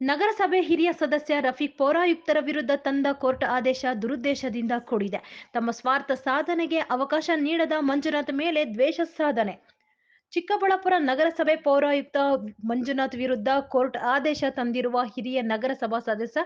ನಗರಸಭೆ ಹಿರಿಯ ಸದಸ್ಯ ರಫೀಕ್ ಪೌರಾಯುಕ್ತರ ವಿರುದ್ಧ ತಂದ ಕೋರ್ಟ್ ಆದೇಶ ದುರುದ್ದೇಶದಿಂದ ಕೂಡಿದೆ. ತಮ್ಮ ಸ್ವಾರ್ಥ ಸಾಧನೆಗೆ ಅವಕಾಶ ನೀಡದ ಮಂಜುನಾಥ್ ಮೇಲೆ ದ್ವೇಷ ಸಾಧನೆ. ಚಿಕ್ಕಬಳ್ಳಾಪುರ ನಗರಸಭೆ ಪೌರಾಯುಕ್ತ ಮಂಜುನಾಥ್ ವಿರುದ್ಧ ಕೋರ್ಟ್ ಆದೇಶ ತಂದಿರುವ ಹಿರಿಯ ನಗರಸಭಾ ಸದಸ್ಯ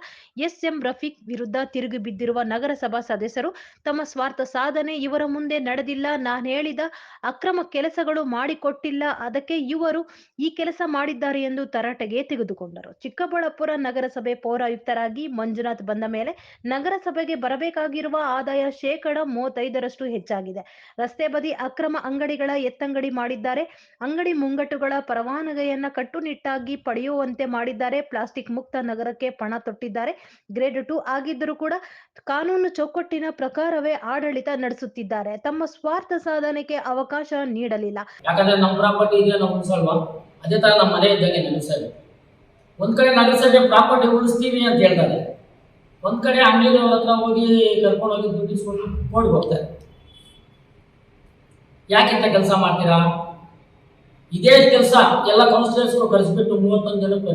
ಎಸ್ ಎಂ ರಫೀಕ್ ವಿರುದ್ಧ ತಿರುಗಿ ಬಿದ್ದಿರುವ ನಗರಸಭಾ ಸದಸ್ಯರು ತಮ್ಮ ಸ್ವಾರ್ಥ ಸಾಧನೆ ಇವರ ಮುಂದೆ ನಡೆದಿಲ್ಲ. ನಾನು ಹೇಳಿದ ಅಕ್ರಮ ಕೆಲಸಗಳು ಮಾಡಿಕೊಟ್ಟಿಲ್ಲ. ಅದಕ್ಕೆ ಇವರು ಈ ಕೆಲಸ ಮಾಡಿದ್ದಾರೆ ಎಂದು ತರಾಟೆಗೆ ತೆಗೆದುಕೊಂಡರು. ಚಿಕ್ಕಬಳ್ಳಾಪುರ ನಗರಸಭೆ ಪೌರಾಯುಕ್ತರಾಗಿ ಮಂಜುನಾಥ್ ಬಂದ ಮೇಲೆ ನಗರಸಭೆಗೆ ಬರಬೇಕಾಗಿರುವ ಆದಾಯ ಶೇಕಡ ಮೂವತ್ತೈದರಷ್ಟು ಹೆಚ್ಚಾಗಿದೆ. ರಸ್ತೆ ಬದಿ ಅಕ್ರಮ ಅಂಗಡಿಗಳ ಎತ್ತಂಗಡಿ ಮಾಡಿದ್ದಾರೆ. ಅಂಗಡಿ ಮುಂಗಟ್ಟುಗಳ ಪರವಾನಗಿಯನ್ನ ಕಟ್ಟುನಿಟ್ಟಾಗಿ ಪಡೆಯುವಂತೆ ಮಾಡಿದ್ದಾರೆ. ಪ್ಲಾಸ್ಟಿಕ್ ಮುಕ್ತ ನಗರಕ್ಕೆ ಪಣ ತೊಟ್ಟಿದ್ದಾರೆ. ಗ್ರೇಡ್ ಟು ಆಗಿದ್ದರೂ ಕೂಡ ಕಾನೂನು ಚೌಕಟ್ಟಿನ ಪ್ರಕಾರವೇ ಆಡಳಿತ ನಡೆಸುತ್ತಿದ್ದಾರೆ. ತಮ್ಮ ಸ್ವಾರ್ಥ ಸಾಧನೆಗೆ ಅವಕಾಶ ನೀಡಲಿಲ್ಲ. ಯಾಕಂದ್ರೆ ನಮ್ಮ ಪ್ರಾಪರ್ಟಿ ಉಳಿಸಲ್ವಾ ಅದೇ ತರ ನಮ್ಮ ಮನೆ ಇದ್ದಂಗೆ ನಗರಸಭೆ ಒಂದ್ ಕಡೆ ನಗರಸಭೆ ಪ್ರಾಪರ್ಟಿ ಉಳಿಸ್ತೀವಿ ಅಂತ ಹೇಳ್ತಾರೆ. ಒಂದ್ ಕಡೆ ಅಂಗಡಿಗಳ ಹತ್ರ ಹೋಗಿ ಕರ್ಕೊಂಡು ಹೋಗಿ ದುಡ್ಡು ಇಸ್ಕೊಂಡು ಓಡಿ ಹೋಗ್ತಾರೆ. ಯಾಕಿಂತ ಕೆಲಸ ಮಾಡ್ತೀರಾ? ಇದೇ ಕೆಲಸ ಎಲ್ಲ ಕೌನ್ಸಿಲರ್ಸ್ಗಳು ಕರೆಸ್ಬಿಟ್ಟು ಮೂವತ್ತೊಂದು ಜನಕ್ಕೆ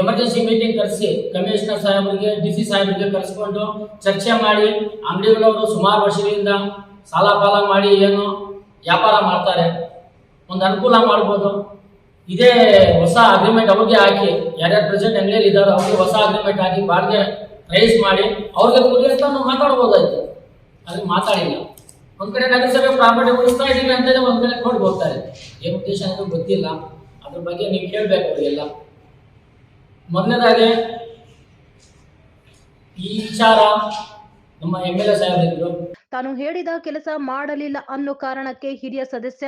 ಎಮರ್ಜೆನ್ಸಿ ಮೀಟಿಂಗ್ ಕರೆಸಿ ಕಮಿಷನರ್ ಸಾಹೇಬರಿಗೆ ಡಿ ಸಿ ಸಾಹೇಬರಿಗೆ ಕರೆಸ್ಕೊಂಡು ಚರ್ಚೆ ಮಾಡಿ ಅಂಗಡಿಗಳವರು ಸುಮಾರು ವರ್ಷಗಳಿಂದ ಸಾಲ ಪಾಲ ಮಾಡಿ ಏನು ವ್ಯಾಪಾರ ಮಾಡ್ತಾರೆ. ಒಂದು ಅನುಕೂಲ ಮಾಡ್ಬೋದು. ಇದೇ ಹೊಸ ಅಗ್ರಿಮೆಂಟ್ ಅವ್ರಿಗೆ ಹಾಕಿ, ಯಾರ್ಯಾರು ಪ್ರೆಸೆಂಟ್ ಅಂಗಡಿಯಲ್ಲಿ ಇದ್ದಾರೋ ಅವ್ರಿಗೆ ಹೊಸ ಅಗ್ರಿಮೆಂಟ್ ಹಾಕಿ ಬಾಡಿಗೆ ರೈಸ್ ಮಾಡಿ, ಅವ್ರಿಗೆ ಕುರಿ ಅಂತ ನಾವು ಮಾತಾಡ್ಬೋದಾಯ್ತು. ಅದಕ್ಕೆ ಮಾತಾಡಿಲ್ಲ. ಒಂದ್ ಕಡೆ ನಗರಸಭೆ ಪ್ರಾಪರ್ಟಿ ಉಳಿಸ್ತಾ ಇದೀವಿ ಅಂತ ಒಂದ್ ಕಡೆ ಕೊಟ್ಟು ಹೋಗ್ತಾರೆ. ಏನ್ ಉದ್ದೇಶ ಅನ್ನೋದು ಗೊತ್ತಿಲ್ಲ. ಅದ್ರ ಬಗ್ಗೆ ನೀವು ಕೇಳಬೇಕು ಎಲ್ಲ ಮೊದಲನೇದಾಗೆ, ಈ ವಿಚಾರ ನಮ್ಮ ಎಂ ಎಲ್ ಎ ತಾನು ಹೇಳಿದ ಕೆಲಸ ಮಾಡಲಿಲ್ಲ ಅನ್ನೋ ಕಾರಣಕ್ಕೆ ಹಿರಿಯ ಸದಸ್ಯ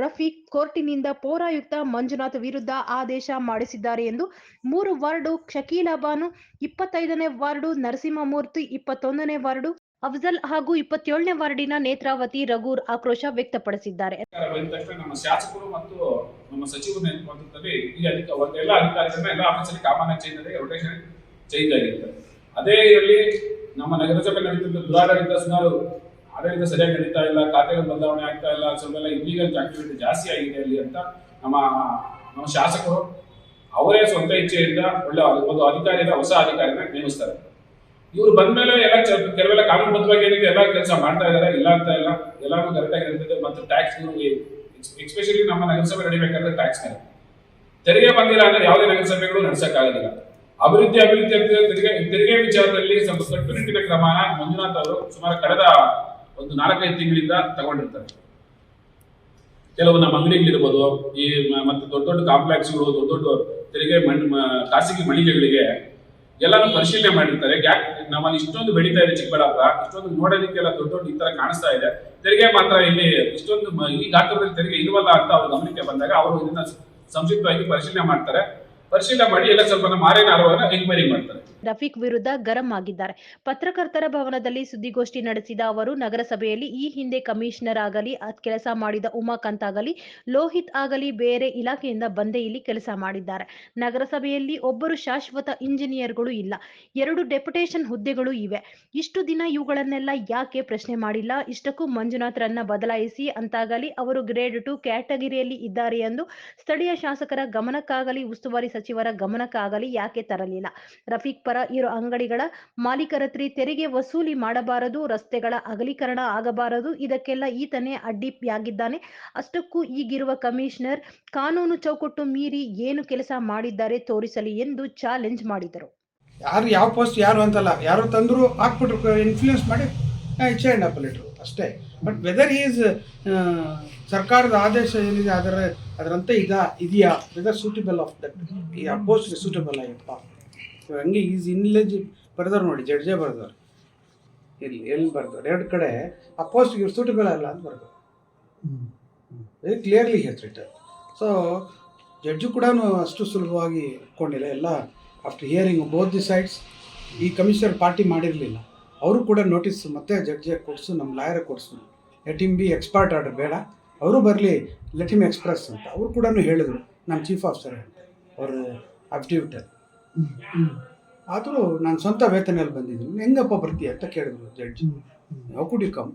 ರಫೀಕ್ ಕೋರ್ಟಿನಿಂದ ಪೌರಾಯುಕ್ತ ಮಂಜುನಾಥ್ ವಿರುದ್ಧ ಆದೇಶ ಮಾಡಿಸಿದ್ದಾರೆ ಎಂದು ಮೂರು ವಾರ್ಡು ಶಕೀಲಾ ಬಾನು, ಇಪ್ಪತ್ತೈದನೇ ವಾರ್ಡು ನರಸಿಂಹಮೂರ್ತಿ, ಇಪ್ಪತ್ತೊಂದನೇ ವಾರ್ಡು ಅಫ್ಜಲ್ ಹಾಗೂ ಇಪ್ಪತ್ತೇಳನೇ ವಾರ್ಡಿನ ನೇತ್ರಾವತಿ ರಘುರ್ ಆಕ್ರೋಶ ವ್ಯಕ್ತಪಡಿಸಿದ್ದಾರೆ. ಬಂದ ತಕ್ಷಣ ನಮ್ಮ ಶಾಸಕರು ಮತ್ತು ನಮ್ಮ ಸಚಿವರು ನೆನಪುವಂತಲ್ಲಿ ಈ ಅಧಿಕ ಎಲ್ಲ ಅಧಿಕಾರಿಗಳನ್ನ ಎಲ್ಲ ಆಫೀಸಲ್ಲಿ ಕಾಮನ್ ಚೇಂಜ್ ಆಗಿ ರೊಟೇಷನ್ ಚೇಂಜ್ ಆಗಿರುತ್ತೆ ಅದೇ ಇದರಲ್ಲಿ ನಮ್ಮ ನಗರಸಭೆ ನಡೀತಿದ್ದ ದುರಾಡಳಿತ ಸುಮಾರು ಆಡಳಿತ ಸರಿಯಾಗಿ ನಡೀತಾ ಇಲ್ಲ, ಖಾತೆಗಳು ಬದಲಾವಣೆ ಆಗ್ತಾ ಇಲ್ಲ ಸ್ವಲ್ಪ ಎಲ್ಲ ಇಲ್ಲಿಗಲ್ ಆಕ್ಟಿವಿಟಿ ಜಾಸ್ತಿ ಆಗಿದೆ ಅಲ್ಲಿ ಅಂತ ನಮ್ಮ ನಮ್ಮ ಶಾಸಕರು ಅವರೇ ಸ್ವಂತ ಇಚ್ಛೆಯಿಂದ ಒಳ್ಳೆ, ಒಂದು ಅಧಿಕಾರಿನ ಹೊಸ ಅಧಿಕಾರಿನ ನೇಮಿಸ್ತಾರೆ. ಇವ್ರು ಬಂದ್ಮೇಲೆ ಎಲ್ಲ ಕೆಲವೆಲ್ಲ ಕಾನೂನುಬದ್ಧವಾಗಿ ಏನಿದೆ, ಎಲ್ಲ ಕೆಲಸ ಮಾಡ್ತಾ ಇದ್ದಾರೆ ಇಲ್ಲ ಅಂತ ಇಲ್ಲ. ಎಲ್ಲಾನು ಕರೆಕ್ಟಾಗಿ ಇರ್ತದೆ ಮತ್ತು ಟ್ಯಾಕ್ಸ್ ಎಕ್ಸ್ಪೆಷಲಿ ನಮ್ಮ ನಗರಸಭೆ ನಡಿಬೇಕಾದ್ರೆ ಟ್ಯಾಕ್ಸ್ ತೆರಿಗೆ ಬಂದಿಲ್ಲ ಅಂದ್ರೆ ಯಾವುದೇ ನಗರಸಭೆಗಳು ನಡೆಸಕ್ಕಾಗೋದಿಲ್ಲ. ಅಭಿವೃದ್ಧಿ ಅಭಿವೃದ್ಧಿ ತೆರಿಗೆ ತೆರಿಗೆ ವಿಚಾರದಲ್ಲಿ ಕಟ್ಟುನಿಟ್ಟಿನ ಕ್ರಮನ ಮಂಜುನಾಥ್ ಅವರು ಸುಮಾರು ಕಳೆದ ಒಂದು ನಾಲ್ಕೈದು ತಿಂಗಳಿಂದ ತಗೊಂಡಿರ್ತಾರೆ. ಕೆಲವು ನಮ್ಮ ಅಂಗಡಿಗಳಿರ್ಬೋದು ಈ ಮತ್ತೆ ದೊಡ್ಡ ದೊಡ್ಡ ಕಾಂಪ್ಲೆಕ್ಸ್ಗಳು ದೊಡ್ಡ ದೊಡ್ಡ ತೆರಿಗೆ ಮಣ್ ಖಾಸಗಿ ಮಳಿಗೆಗಳಿಗೆ ಎಲ್ಲಾನು ಪರಿಶೀಲನೆ ಮಾಡಿರ್ತಾರೆ. ಯಾಕೆ ನಮ್ಮಲ್ಲಿ ಇಷ್ಟೊಂದು ಬೆಳೀತಾ ಇದೆ ಚಿಕ್ಕಬಳ್ಳಾಪುರ. ಇಷ್ಟೊಂದು ನೋಡೋದಕ್ಕೆಲ್ಲ ದೊಡ್ಡ ದೊಡ್ಡ ಈ ತರ ಕಾಣಿಸ್ತಾ ಇದೆ. ತೆರಿಗೆ ಮಾತ್ರ ಇಲ್ಲಿ ಇಷ್ಟೊಂದು ಈ ಗಾತ್ರದಲ್ಲಿ ತೆರಿಗೆ ಇಲ್ವಲ್ಲ ಅಂತ ಅವ್ರ ಗಮನಕ್ಕೆ ಬಂದಾಗ ಅವರು ಇದನ್ನ ಸಂಕ್ಷಿಪ್ತವಾಗಿ ಪರಿಶೀಲನೆ ಮಾಡ್ತಾರೆ. ಪರಿಶೀಲನೆ ಮಾಡಿ ಎಲ್ಲ ಸ್ವಲ್ಪ ಮಾಡ್ತಾರೆ. ರಫೀಕ್ ವಿರುದ್ಧ ಗರಂ ಆಗಿದ್ದಾರೆ. ಪತ್ರಕರ್ತರ ಭವನದಲ್ಲಿ ಸುದ್ದಿಗೋಷ್ಠಿ ನಡೆಸಿದ ಅವರು, ನಗರಸಭೆಯಲ್ಲಿ ಈ ಹಿಂದೆ ಕಮಿಷನರ್ ಆಗಲಿ ಕೆಲಸ ಮಾಡಿದ ಉಮಾಕಾಂತ್ ಆಗಲಿ, ಲೋಹಿತ್ ಆಗಲಿ ಬೇರೆ ಇಲಾಖೆಯಿಂದ ಬಂದೇ ಇಲ್ಲಿ ಕೆಲಸ ಮಾಡಿದ್ದಾರೆ. ನಗರಸಭೆಯಲ್ಲಿ ಒಬ್ಬರು ಶಾಶ್ವತ ಇಂಜಿನಿಯರ್ಗಳು ಇಲ್ಲ. ಎರಡು ಡೆಪ್ಯುಟೇಷನ್ ಹುದ್ದೆಗಳು ಇವೆ. ಇಷ್ಟು ದಿನ ಇವುಗಳನ್ನೆಲ್ಲ ಯಾಕೆ ಪ್ರಶ್ನೆ ಮಾಡಿಲ್ಲ? ಇಷ್ಟಕ್ಕೂ ಮಂಜುನಾಥ್ರನ್ನ ಬದಲಾಯಿಸಿ ಅಂತಾಗಲಿ, ಅವರು ಗ್ರೇಡ್ ಟು ಕ್ಯಾಟಗರಿಯಲ್ಲಿ ಇದ್ದಾರೆ ಎಂದು ಸ್ಥಳೀಯ ಶಾಸಕರ ಗಮನಕ್ಕಾಗಲಿ ಉಸ್ತುವಾರಿ ಸಚಿವರ ಗಮನಕ್ಕಾಗಲಿ, ಯಾಕೆ ತರಲಿಲ್ಲ? ರಫೀಕ್ ಪರ ಇರೋ ಅಂಗಡಿಗಳ ಮಾಲೀಕರತ್ರಿ ತೆರಿಗೆ ವಸೂಲಿ ಮಾಡಬಾರದು, ರಸ್ತೆಗಳ ಅಗಲೀಕರಣ ಆಗಬಾರದು, ಇದಕ್ಕೆಲ್ಲ ಈತನೇ ಅಡ್ಡಿಯಾಗಿದ್ದಾನೆ ಅಷ್ಟಕ್ಕೂ ಈಗಿರುವ ಕಮಿಷನರ್ ಕಾನೂನು ಚೌಕಟ್ಟು ಮೀರಿ ಏನು ಕೆಲಸ ಮಾಡಿದ್ದಾರೆ ತೋರಿಸಲಿ ಎಂದು ಚಾಲೆಂಜ್ ಮಾಡಿದರು. ಯಾರು ಯಾವ ಪೋಸ್ಟ್ ಯಾರು ಅಂತಲ್ಲ, ಯಾರು ತಂದ್ರು ಹಾಕ್ಬಿಟ್ರು ಇನ್ಫ್ಲೂಯೆನ್ಸ್ ಮಾಡಿ ಅಷ್ಟೇ. ಬಟ್ ವೆದರ್ ಈಸ್ ಸರ್ಕಾರದ ಆದೇಶ ಏನಿದೆ ಅದರ, ಅದರಂತೆ ಇದಾ, ಇದೆಯಾ? ವೆದರ್ ಸೂಟಬಲ್ ಆಫ್ ದಟ್ ಈ ಅಪೋಸ್ಟ್ ಸೂಟಬಲ್ ಆಗಿಪ್ಪ ಹಂಗೆ ಈಸ್ ಇನ್ಲೆಜ್ ಬರೆದವ್ರು ನೋಡಿ, ಜಡ್ಜೆ ಬರೆದವ್ರು. ಇಲ್ಲಿ ಎಲ್ಲಿ ಬರ್ದವ್ರು? ಎರಡು ಕಡೆ ಅಪೋಸ್ಟ್ ಇವ್ರು ಸೂಟಬಲ್ ಅಲ್ಲ ಅಂತ ಬರ್ದವ್ರು. Very clearly return so judge ಕೂಡ ಅಷ್ಟು ಸುಲಭವಾಗಿ ಒಪ್ಕೊಂಡಿಲ್ಲ ಎಲ್ಲ after hearing both the sides ಈ ಕಮಿಷನರ್ ಪಾರ್ಟಿ ಮಾಡಿರಲಿಲ್ಲ. ಅವರು ಕೂಡ ನೋಟಿಸ್ ಮತ್ತೆ ಜಡ್ಜಿಗೆ ಕೊಡಿಸು ನಮ್ಮ lawyer ಕೊಡಿಸು. Let him be expert order ಬೇಡ. ಅವರು ಬರಲಿ ಲೆಟ್ ಹಿಮ್ ಎಕ್ಸ್ಪ್ರೆಸ್ ಅಂತ. ಅವರು ಕೂಡ ಹೇಳಿದರು ನಮ್ಮ ಚೀಫ್ ಆಫೀಸರ್ ಅವರು ಅಬ್ಟ್ಯೂಟರ್ ಆದರೂ ನಾನು ಸ್ವಂತ ವೇತನಲ್ಲಿ ಬಂದಿದ್ದೀನಿ. ಹೆಂಗಪ್ಪ ಬರ್ತೀಯ ಅಂತ ಕೇಳಿದ್ರು ಜಡ್ಜಿ ನಾವು ಕುಡ್ ಕಮ್